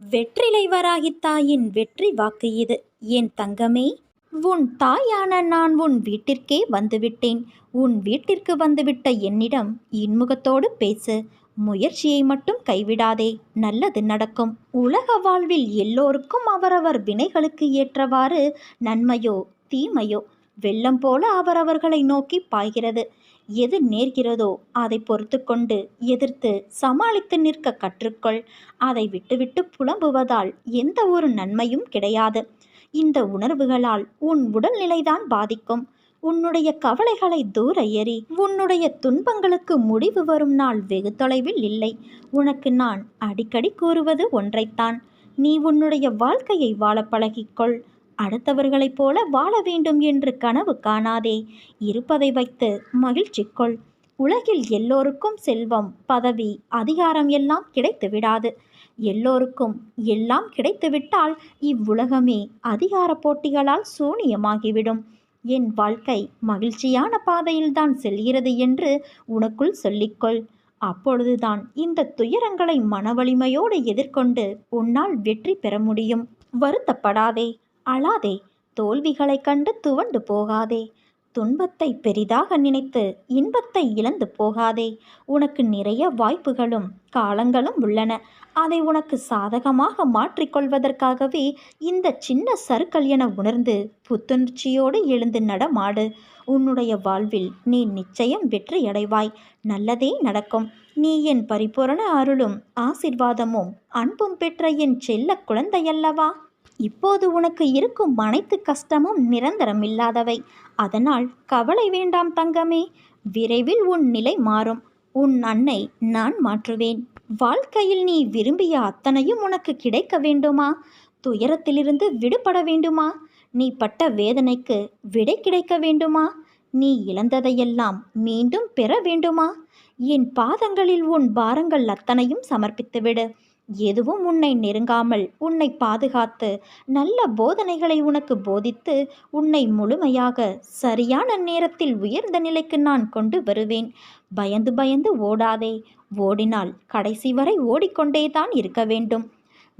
வெற்றிலைவராகி தாயின் வெற்றி வாக்கு இது. என் தங்கமே உன் தாயான நான் உன் வீட்டிற்கே வந்துவிட்டேன். உன் வீட்டிற்கு வந்துவிட்ட என்னிடம் இன்முகத்தோடு பேசு. முயற்சியை மட்டும் கைவிடாதே நல்லது நடக்கும். உலக வாழ்வில் எல்லோருக்கும் அவரவர் வினைகளுக்கு ஏற்றவாறு நன்மையோ தீமையோ வெள்ளம் போல அவரவர்களை நோக்கி பாய்கிறது. எது நேர்கிறதோ அதை பொறுத்து கொண்டு எதிர்த்து சமாளித்து நிற்க கற்றுக்கொள். அதை விட்டுவிட்டு புலம்புவதால் எந்த ஒரு நன்மையும் கிடையாது. இந்த உணர்வுகளால் உன் உடல்நிலைதான் பாதிக்கும். உன்னுடைய கவலைகளை தூர எறி உன்னுடைய துன்பங்களுக்கு முடிவு வரும் நாள் வெகு தொலைவில் இல்லை. உனக்கு நான் அடிக்கடி கூறுவது ஒன்றைத்தான். நீ உன்னுடைய வாழ்க்கையை வாழ பழகிக்கொள். அடுத்தவர்களைப் போல வாழ வேண்டும் என்று கனவு காணாதே. இருப்பதை வைத்து மகிழ்ச்சி கொள். உலகில் எல்லோருக்கும் செல்வம் பதவி அதிகாரம் எல்லாம் கிடைத்து விடாது. எல்லோருக்கும் எல்லாம் கிடைத்துவிட்டால் இவ்வுலகமே அதிகார போட்டிகளால் சூனியமாகிவிடும். என் வாழ்க்கை மகிழ்ச்சியான பாதையில்தான் செல்கிறது என்று உனக்குள் சொல்லிக்கொள். அப்பொழுதுதான் இந்த துயரங்களை மனவலிமையோடு எதிர்கொண்டு உன்னால் வெற்றி பெற முடியும். வருத்தப்படாதே. அழாதே தோல்விகளைக் கண்டு துவண்டு போகாதே. துன்பத்தை பெரிதாக நினைத்து இன்பத்தை இழந்து போகாதே. உனக்கு நிறைய வாய்ப்புகளும் காலங்களும் உள்ளன. அதை உனக்கு சாதகமாக மாற்றிக்கொள்வதற்காகவே இந்த சின்ன சருக்கள் என உணர்ந்து புத்துணர்ச்சியோடு எழுந்து நடமாடு. உன்னுடைய வாழ்வில் நீ நிச்சயம் வெற்றியடைவாய். நல்லதே நடக்கும். நீ என் பரிபூரண அருளும் ஆசிர்வாதமும் அன்பும் பெற்ற என் செல்ல குழந்தையல்லவா? இப்போது உனக்கு இருக்கும் அனைத்து கஷ்டமும் நிரந்தரம் இல்லாதவை. அதனால் கவலை வேண்டாம் தங்கமே. விரைவில் உன் நிலை மாறும். உன் அன்னை நான் மாற்றுவேன். வாழ்க்கையில் நீ விரும்பிய அத்தனையும் உனக்கு கிடைக்க வேண்டுமா? துயரத்திலிருந்து விடுபட வேண்டுமா? நீ பட்ட வேதனைக்கு விடை கிடைக்க வேண்டுமா? நீ இழந்ததையெல்லாம் மீண்டும் பெற வேண்டுமா? என் பாதங்களில் உன் பாரங்கள் அத்தனையும் சமர்ப்பித்துவிடு. எதுவும் உன்னை நெருங்காமல் உன்னை பாதுகாத்து நல்ல போதனைகளை உனக்கு போதித்து உன்னை முழுமையாக சரியான நேரத்தில் உயர்ந்த நிலைக்கு நான் கொண்டு வருவேன். பயந்து பயந்து ஓடாதே. ஓடினால் கடைசி வரை ஓடிக்கொண்டே தான் இருக்க வேண்டும்.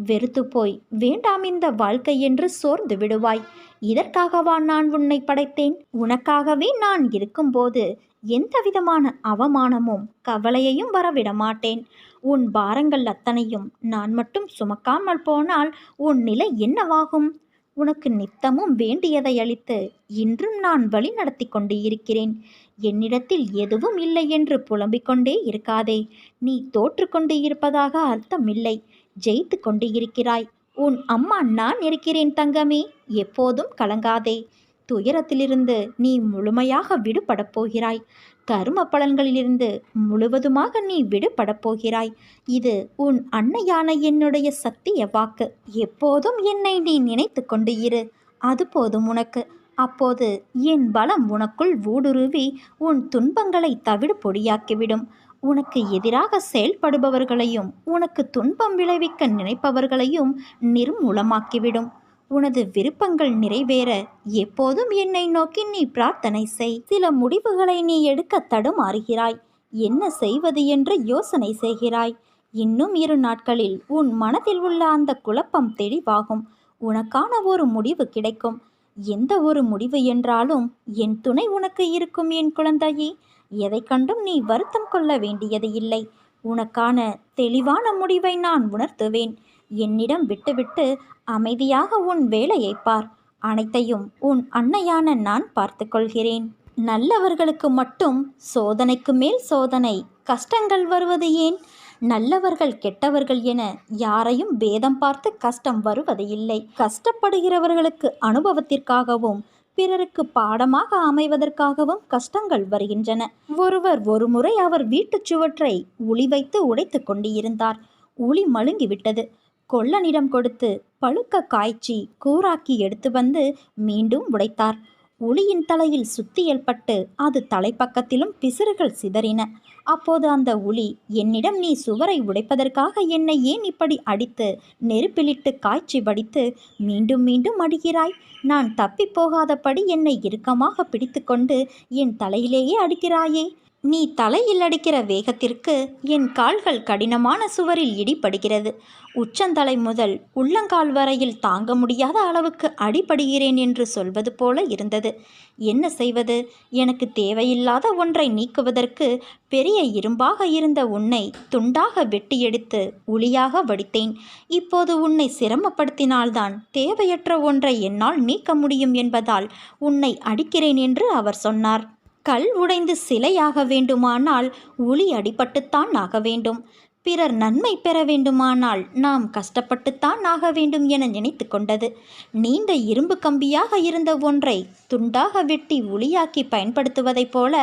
வெறுத்து போய் வேண்டாம் இந்த வாழ்க்கை என்று சோர்ந்து விடுவாய். இதற்காகவா நான் உன்னை படைத்தேன்? உனக்காகவே நான் இருக்கும்போது எந்த விதமான அவமானமும் கவலையையும் வரவிட மாட்டேன். உன் பாரங்கள் அத்தனையும் நான் மட்டும் சுமக்காமல் போனால் உன் நிலை என்னவாகும்? உனக்கு நித்தமும் வேண்டியதை அளித்து இன்றும் நான் வழி நடத்தி கொண்டு இருக்கிறேன். என்னிடத்தில் எதுவும் இல்லை என்று புலம்பிக் கொண்டே இருக்காதே. நீ தோற்று கொண்டு இருப்பதாக அர்த்தமில்லை ஜெயித்து கொண்டு இருக்கிறாய் உன் அம்மா நான் இருக்கிறேன் தங்கமே எப்போதும் கலங்காதே. துயரத்திலிருந்து நீ முழுமையாக விடுபடப் போகிறாய். கரும பலன்களிலிருந்து முழுவதுமாக நீ விடுபடப் போகிறாய். இது உன் அன்னையான என்னுடைய சத்திய வாக்கு. எப்போதும் என்னை நீ நினைத்து கொண்டு இரு. அது போதும் உனக்கு. அப்போது என் பலம் உனக்குள் ஊடுருவி உன் துன்பங்களை தவிடு பொடியாக்கிவிடும். உனக்கு எதிராக செயல்படுபவர்களையும் உனக்கு துன்பம் விளைவிக்க நினைப்பவர்களையும் நிர்மூலமாக்கிவிடும். உனது விருப்பங்கள் நிறைவேற எப்போதும் என்னை நோக்கி நீ பிரார்த்தனை செய். சில முடிவுகளை நீ எடுக்க தடுமாறுகிறாய். என்ன செய்வது என்று யோசனை செய்கிறாய். இன்னும் இரு நாட்களில் உன் மனதில் உள்ள அந்த குழப்பம் தெளிவாகும். உனக்கான ஒரு முடிவு கிடைக்கும். எந்த ஒரு முடிவு என்றாலும் என் துணை உனக்கு இருக்கும் என் குழந்தையே. எதை கண்டும் நீ வருத்தம் கொள்ள வேண்டியது இல்லை. உனக்கான தெளிவான முடிவை நான் உணர்த்துவேன். என்னிடம் விட்டுவிட்டு அமைதியாக உன் வேலையை பார். அனைத்தையும் உன் அன்னையான நான் பார்த்து கொள்கிறேன். நல்லவர்களுக்கு மட்டும் சோதனைக்கு மேல் சோதனை. கஷ்டங்கள் வருவது ஏன்? நல்லவர்கள் கெட்டவர்கள் என யாரையும் பேதம் பார்த்து கஷ்டம் வருவது இல்லை. கஷ்டப்படுகிறவர்களுக்கு அனுபவத்திற்காகவும் பிறருக்கு பாடமாக அமைவதற்காகவும் கஷ்டங்கள் வருகின்றன. ஒருவர் ஒருமுறை அவர் வீட்டுச் சுவற்றை உளி வைத்து உடைத்து கொண்டிருந்தார். உளி மழுங்கிவிட்டது கொல்லனிடம் கொடுத்து பழுக்க காய்ச்சி கூராக்கி எடுத்து வந்து மீண்டும் உடைத்தார். உளியின் தலையில் சுத்தியல் பட்டு அது தலைப்பக்கத்திலும் பிசிறுகள் சிதறின. அப்போது அந்த உளி என்னிடம் நீ சுவரை உடைப்பதற்காக என்னை ஏன் இப்படி அடித்து நெருப்பிலிட்டு காய்ச்சி வடித்து மீண்டும் மீண்டும் அடிக்கிறாய்? நான் தப்பி போகாதபடி என்னை இறுக்கமாக பிடித்துக்கொண்டு என் தலையிலேயே அடிக்கிறாயே! நீ தலையில் அடிக்கிற வேகத்திற்கு என் கால்கள் கடினமான சுவரில் இடிபடுகிறது. உச்சந்தலை முதல் உள்ளங்கால் வரையில் தாங்க முடியாத அளவுக்கு அடிபடுகிறேன் என்று சொல்வது போல இருந்தது. என்ன செய்வது? எனக்கு தேவையில்லாத ஒன்றை நீக்குவதற்கு பெரிய இரும்பாக இருந்த உன்னை துண்டாக வெட்டி எடுத்து உளியாக வடித்தேன். இப்போது உன்னை சிரமப்படுத்தினால்தான் தேவையற்ற ஒன்றை என்னால் நீக்க முடியும் என்பதால் உன்னை அடிக்கிறேன் என்று அவர் சொன்னார். கல் உடைந்து சிலையாக வேண்டுமானால் உளி அடிபட்டுத்தான் ஆக வேண்டும். பிறர் நன்மை பெற வேண்டுமானால் நாம் கஷ்டப்பட்டுத்தான் ஆக வேண்டும் என நினைத்து கொண்டது நீண்ட இரும்பு கம்பியாக இருந்த ஒன்றை துண்டாக வெட்டி ஒளியாக்கி பயன்படுத்துவதைப் போல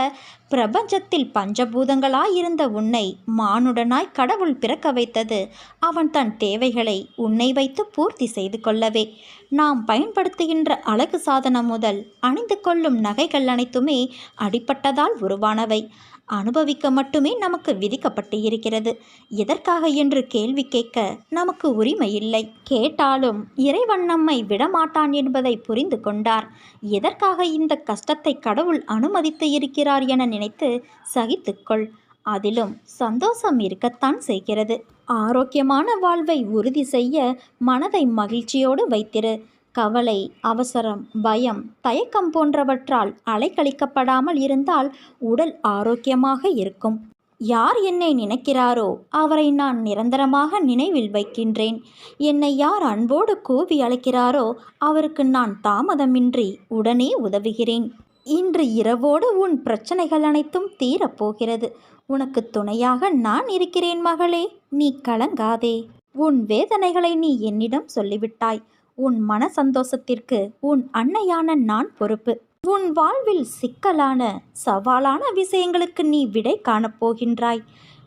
பிரபஞ்சத்தில் பஞ்சபூதங்களாயிருந்த உன்னை மானுடனாய் கடவுள் பிறக்க வைத்தது. அவன் தன் தேவைகளை உன்னை வைத்து பூர்த்தி செய்து கொள்ளவே. நாம் பயன்படுத்துகின்ற அழகு சாதனம் முதல் அணிந்து கொள்ளும் நகைகள் அனைத்துமே அடிப்பட்டதால் உருவானவை. அனுபவிக்க மட்டுமே நமக்கு விதிக்கப்பட்டு இருக்கிறது. எதற்காக என்று கேள்வி கேட்க நமக்கு உரிமை இல்லை. கேட்டாலும் இறைவன் நம்மை விடமாட்டான் என்பதை புரிந்து கொண்டார். எதற்காக இந்த கஷ்டத்தை கடவுள் அனுமதித்து இருக்கிறார் என நினைத்து சகித்துக்கொள் அதிலும் சந்தோஷம் இருக்கத்தான் செய்கிறது. ஆரோக்கியமான வாழ்வை உறுதி செய்ய மனதை மகிழ்ச்சியோடு வைத்திரு. கவலை அவசரம் பயம் தயக்கம் போன்றவற்றால் அலைக்கழிக்கப்படாமல் இருந்தால் உடல் ஆரோக்கியமாக இருக்கும். யார் என்னை நினைக்கிறாரோ அவரை நான் நிரந்தரமாக நினைவில் வைக்கின்றேன். என்னை யார் அன்போடு கூவி அழைக்கிறாரோ அவருக்கு நான் தாமதமின்றி உடனே உதவுகிறேன். இன்று இரவோடு உன் பிரச்சனைகள் அனைத்தும் தீரப்போகிறது. உனக்கு துணையாக நான் இருக்கிறேன் மகளே நீ கலங்காதே. உன் வேதனைகளை நீ என்னிடம் சொல்லிவிட்டாய். உன் மன சந்தோஷத்திற்கு உன் அன்னையான நான் பொறுப்பு. உன் வாழ்வில் சிக்கலான சவாலான விஷயங்களுக்கு நீ விடை காணப்போகின்றாய்.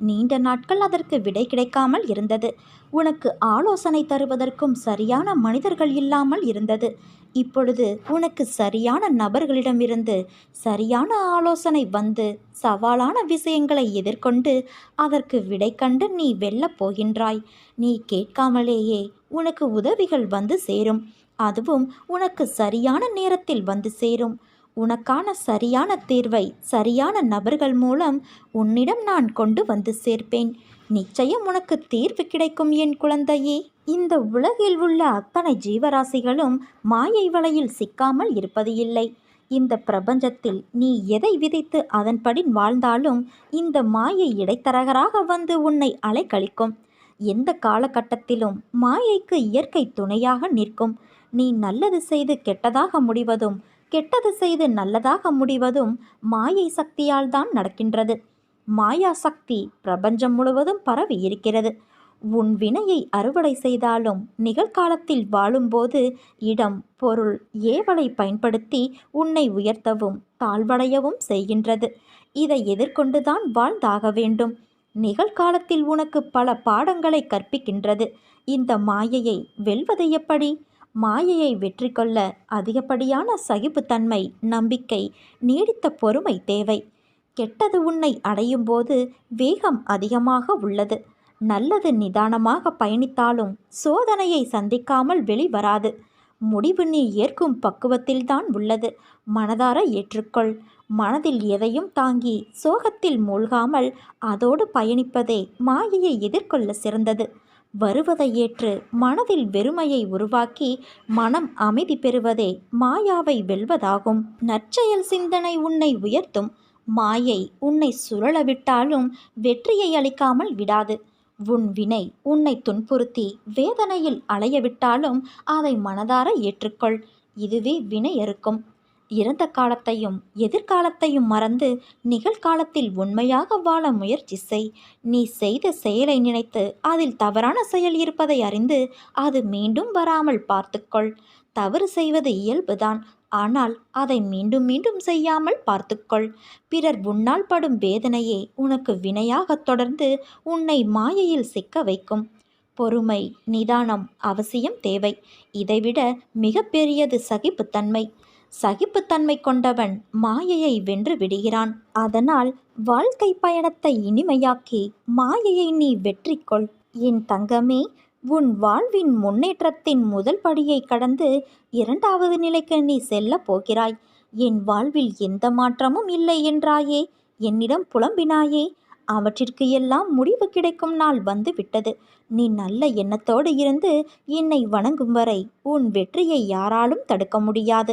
நீண்ட நாட்கள் அதற்கு விடை கிடைக்காமல் இருந்தது. உனக்கு ஆலோசனை தருவதற்கும் சரியான மனிதர்கள் இல்லாமல் இருந்தது. இப்பொழுது உனக்கு சரியான நபர்களிடமிருந்து சரியான ஆலோசனை வந்து சவாலான விஷயங்களை எதிர்கொண்டு அதற்கு விடை கண்டு நீ வெல்லப் போகின்றாய். நீ கேட்காமலேயே உனக்கு உதவிகள் வந்து சேரும். அதுவும் உனக்கு சரியான நேரத்தில் வந்து சேரும். உனக்கான சரியான தீர்வை சரியான நபர்கள் மூலம் உன்னிடம் நான் கொண்டு வந்து சேர்ப்பேன். நிச்சயம் உனக்கு தீர்வு கிடைக்கும் என் குழந்தையே. இந்த உலகில் உள்ள அத்தனை ஜீவராசிகளும் மாயை வலையில் சிக்காமல் இருப்பது இல்லை. இந்த பிரபஞ்சத்தில் நீ எதை விதைத்து அதன்படி வாழ்ந்தாலும் இந்த மாயை இடைத்தரகராக வந்து உன்னை அலைக்கழிக்கும். எந்த காலகட்டத்திலும் மாயைக்கு இயற்கை துணையாக நிற்கும். நீ நல்லது செய்து கெட்டதாக முடிவதும் கெட்டது செய்து நல்லதாக முடிவதும் மாயை சக்தியால் தான் நடக்கின்றது. மாயா சக்தி பிரபஞ்சம் முழுவதும் பரவி இருக்கிறது. உன் வினையை அறுவடை செய்தாலும் நிகழ்காலத்தில் வாழும்போது இடம் பொருள் ஏவலை பயன்படுத்தி உன்னை உயர்த்தவும் தாழ்வடையவும் செய்கின்றது. இதை எதிர்கொண்டுதான் வாழ்ந்தாக வேண்டும். நிகழ்காலத்தில் உனக்கு பல பாடங்களை கற்பிக்கின்றது. இந்த மாயையை வெல்வது எப்படி? மாயையை வெற்றி கொள்ள அதிகப்படியான சகிப்புத்தன்மை நம்பிக்கை நீடித்த பொறுமை தேவை. கெட்டது உன்னை அடையும் போது வேகம் அதிகமாக உள்ளது. நல்லது நிதானமாக பயணித்தாலும் சோதனையை சந்திக்காமல் வெளிவராது. முடிவு நீ ஏற்கும் பக்குவத்தில்தான் உள்ளது. மனதார ஏற்றுக்கொள். மனதில் எதையும் தாங்கி சோகத்தில் மூழ்காமல் அதோடு பயணிப்பதே மாயையை எதிர்கொள்ள சிறந்தது. வருவதை ஏற்று மனதில் வெறுமையை உருவாக்கி மனம் அமைதி பெறுவதே மாயாவை வெல்வதாகும். நற்செயல் சிந்தனை உன்னை உயர்த்தும். மாயை உன்னை சுழலவிட்டாலும் வெற்றியை அளிக்காமல் விடாது. உன் வினை உன்னை துன்புறுத்தி வேதனையில் அலையவிட்டாலும் அதை மனதார ஏற்றுக்கொள். இதுவே வினை அறுக்கும். இறந்த காலத்தையும் எதிர்காலத்தையும் மறந்து நிகழ்காலத்தில் உண்மையாக வாழ முயற்சி செய். நீ செய்த செயலை நினைத்து அதில் தவறான செயல் இருப்பதை அறிந்து அது மீண்டும் வராமல் பார்த்துக்கொள். தவறு செய்வது இயல்புதான். ஆனால் அதை மீண்டும் மீண்டும் செய்யாமல் பார்த்துக்கொள். பிறர் உன்னால் படும் வேதனையே உனக்கு வினையாகத் தொடர்ந்து உன்னை மாயையில் சிக்க வைக்கும். பொறுமை நிதானம் அவசியம் தேவை. இதைவிட மிகப்பெரியது சகிப்புத்தன்மை. சகிப்புத்தன்மை கொண்டவன் மாயையை வென்று விடுகிறான். அதனால் வாழ்க்கை பயணத்தை இனிமையாக்கி மாயையை நீ வெற்றி கொள். என் தங்கமே உன் வாழ்வின் முன்னேற்றத்தின் முதல் படியை கடந்து இரண்டாவது நிலைக்கு நீ செல்லப் போகிறாய். என் வாழ்வில் எந்த மாற்றமும் இல்லை என்றாயே என்னிடம் புலம்பினாயே. அவற்றிற்கு எல்லாம் முடிவு கிடைக்கும் நாள் வந்து விட்டது. நீ நல்ல எண்ணத்தோடு இருந்து என்னை வணங்கும் வரை உன் வெற்றியை யாராலும் தடுக்க முடியாது.